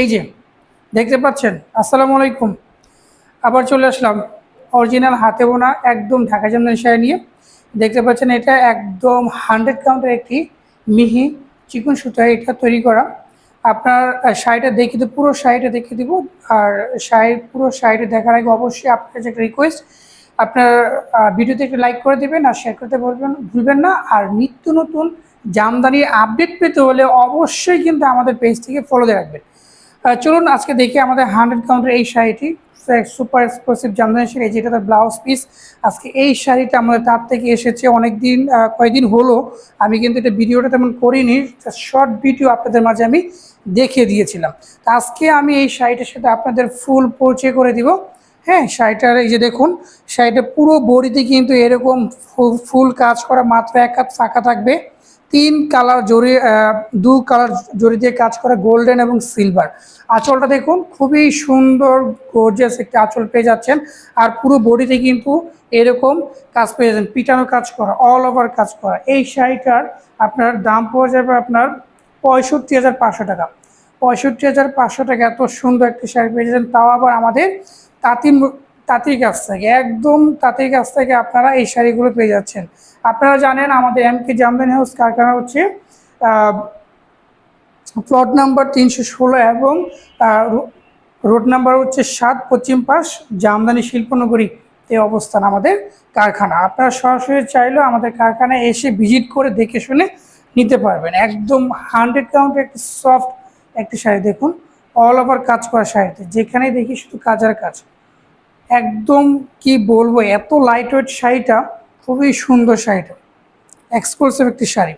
এই যে, দেখতে পাচ্ছেন? আসসালামু আলাইকুম। আবার চলে আসলাম। অরিজিনাল হাতে বোনা একদম ঢাকা জামদানি শাড়ি নিয়ে। দেখতে পাচ্ছেন, এটা একদম হান্ড্রেড কাউন্টের একটি মিহি চিকন সুতা এটা তৈরি করা। আপনার শাড়িটা দেখে দেবো, পুরো শাড়িটা দেখে দিব। আর শাড়ি পুরো শাড়িটা দেখার আগে অবশ্যই আপনার কাছে একটা রিকোয়েস্ট আপনার ভিডিওতে একটু লাইক করে দেবেন আর শেয়ার করতে বলবেন ভুলবেন না। আর নিত্য নতুন জামদানির আপডেট পেতে হলে অবশ্যই কিন্তু আমাদের পেজটিকে ফলো দিয়ে রাখবেন। চলুন আজকে দেখি আমাদের হান্ড্রেড কাউন্টের এই শাড়িটি। সুপার এক্সক্লুসিভ জামদানি শাড়ি যেটা তার ব্লাউজ পিস আজকে এই শাড়িটা আমাদের তার থেকে এসেছে অনেক দিন কয়েকদিন হলো। আমি কিন্তু এটা ভিডিওটা তেমন করিনি শর্ট ভিডিও আপনাদের মাঝে আমি দেখিয়ে দিয়েছিলাম। তা আজকে আমি এই শাড়িটার সাথে আপনাদের ফুল পরিচয় করে দিব। হ্যাঁ শাড়িটার এই যে দেখুন, শাড়িটা পুরো বড়িতে কিন্তু এরকম ফুল কাজ করা মাত্র এক হাত ফাঁকা থাকবে। তিন কালার জড়ি দু কালার জড়ি দিয়ে কাজ করা গোল্ডেন এবং সিলভার। আঁচলটা দেখুন, খুবই সুন্দর গর্জিয়াস একটা আঁচল পেয়ে যাচ্ছেন। আর পুরো বডিতে কিন্তু এরকম কাজ পেয়ে যাচ্ছেন, পিটানো কাজ করা অল ওভার কাজ করা। এই শাড়িটার আপনার দাম পাওয়া যাবে আপনার পঁয়ষট্টি হাজার পাঁচশো টাকা। পঁয়ষট্টি হাজার পাঁচশো টাকা, এত সুন্দর একটি শাড়ি পেয়ে যাচ্ছেন। তাও আবার আমাদের তাঁতি তাঁতির কাছ থেকে, একদম তাঁতির কাছ থেকে আপনারা এই শাড়িগুলো পেয়ে যাচ্ছেন। আপনারা জানেন আমাদের এম কে জামদানি হাউস কারখানা হচ্ছে প্লট নাম্বার তিনশো ষোলো এবং রোড নাম্বার হচ্ছে সাত পশ্চিম পাশ জামদানি শিল্পনগরী এই অবস্থান আমাদের কারখানা। আপনারা সরাসরি চাইলেও আমাদের কারখানায় এসে ভিজিট করে দেখে শুনে নিতে পারবেন। একদম হান্ড্রেড কাউন্টের একটি সফট একটি শাড়ি দেখুন। অল ওভার কাজ করা শাড়িতে যেখানেই দেখি শুধু কাজার কাজ। একদম কি বলব, এত লাইট ওয়েট শাড়িটা, খুবই সুন্দর শাড়িটা। এক্সক্লুসিভ একটি শাড়ি।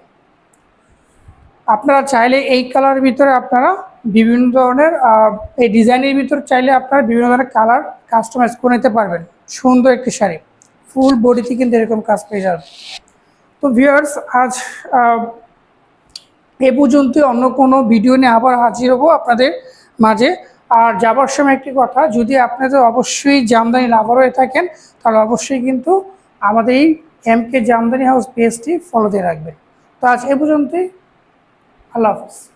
আপনারা চাইলে এই কালারের ভিতরে আপনারা বিভিন্ন ধরনের এই ডিজাইনের ভিতর চাইলে আপনারা বিভিন্ন ধরনের কালার কাস্টমাইজ করে নিতে পারবেন। সুন্দর একটি শাড়ি। ফুল বডিতে কিন্তু এরকম কাজ পেয়ে যাবে তো ভিউয়ার্স আজ এ পর্যন্ত অন্য কোনো ভিডিও নিয়ে আবার হাজির হব আপনাদের মাঝে। আর যাবার সময় একটি কথা, যদি আপনাদের অবশ্যই জামদানি লাভার হয়ে থাকেন, তাহলে অবশ্যই কিন্তু আমাদের এই এম কে জামদানি হাউস পেজটি ফলো দিয়ে রাখবেন। তো আজ এ পর্যন্তই। আল্লাহ হাফিজ।